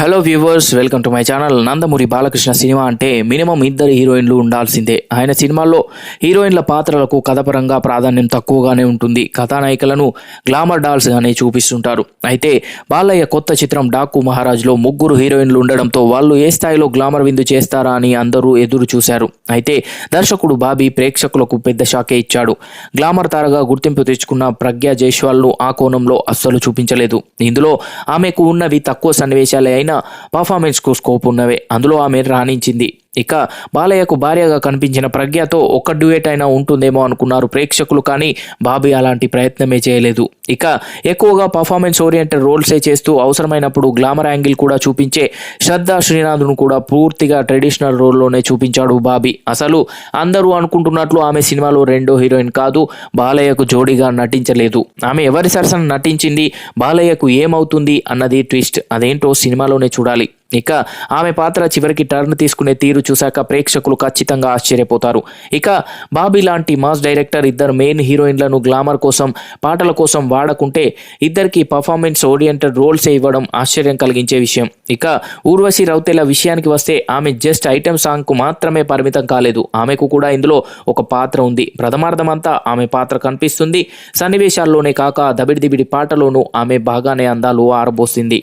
Hello viewers welcome to my channel Nandamuri Balakrishna cinema అంటే minimum ఇద్దరు హీరోయిన్లు ఉండాల్సిందే. ఆయన సినిమాల్లో హీరోయిన్ల పాత్రలకు కథపరంగా ప్రాధాన్యం తక్కువగానే ఉంటుంది. కథానాయికలను గ్లామర్ డాల్స్గానే చూపిస్తుంటారు. అయితే బాలయ్య కొత్త చిత్రం డాకు మహారాజ్లో ముగ్గురు హీరోయిన్లు ఉండడంతో వాళ్ళు ఏ స్థాయిలో గ్లామర్ విందు చేస్తారా అని అందరూ ఎదురు చూశారు. అయితే దర్శకుడు బాబీ ప్రేక్షకులకు పెద్ద షాకే ఇచ్చాడు. గ్లామర్ తారగా గుర్తింపు తెచ్చుకున్న ప్రజ్ఞా జైస్వాల్ను ఆ కోణంలో అస్సలు చూపించలేదు. ఇందులో ఆమెకు ఉన్నవి తక్కువ సన్నివేశాలే అయినా పర్ఫార్మెన్స్కు స్కోప్ ఉన్నవే. అందులో ఆమె రాణించింది. ఇక బాలయ్యకు భార్యగా కనిపించిన ప్రజ్ఞతో ఒక్క డ్యూయేట్ అయినా ఉంటుందేమో అనుకున్నారు ప్రేక్షకులు కానీ బాబీ అలాంటి ప్రయత్నమే చేయలేదు. ఇక ఎక్కువగా పర్ఫార్మెన్స్ ఓరియంటెడ్ రోల్సే చేస్తూ అవసరమైనప్పుడు గ్లామర్ యాంగిల్ కూడా చూపించే శ్రద్ధ శ్రీనాథ్ను కూడా పూర్తిగా ట్రెడిషనల్ రోల్లోనే చూపించాడు బాబీ. అసలు అందరూ అనుకుంటున్నట్లు ఆమె సినిమాలో రెండో హీరోయిన్ కాదు బాలయ్యకు జోడీగా నటించలేదు. ఆమె ఎవరి సరసన నటించింది బాలయ్యకు ఏమవుతుంది అన్నది ట్విస్ట్. అదేంటో సినిమాలోనే చూడాలి. ఇక ఆమె పాత్ర చివరికి టర్న్ తీసుకునే తీరు చూశాక ప్రేక్షకులు ఖచ్చితంగా ఆశ్చర్యపోతారు. ఇక బాబీ లాంటి మాస్ డైరెక్టర్ ఇద్దరు మెయిన్ హీరోయిన్లను గ్లామర్ కోసం పాటల కోసం వాడకుంటే ఇద్దరికి పర్ఫార్మెన్స్ ఓరియంటెడ్ రోల్స్ ఇవ్వడం ఆశ్చర్యం కలిగించే విషయం. ఇక ఊర్వశి రౌతేల విషయానికి వస్తే ఆమె జస్ట్ ఐటెం సాంగ్కు మాత్రమే పరిమితం కాలేదు. ఆమెకు కూడా ఇందులో ఒక పాత్ర ఉంది. ప్రథమార్థమంతా ఆమె పాత్ర కనిపిస్తుంది. సన్నివేశాల్లోనే కాక దబిడిదిబిడి పాటలోనూ ఆమె బాగానే అందాలు ఆరబోసింది.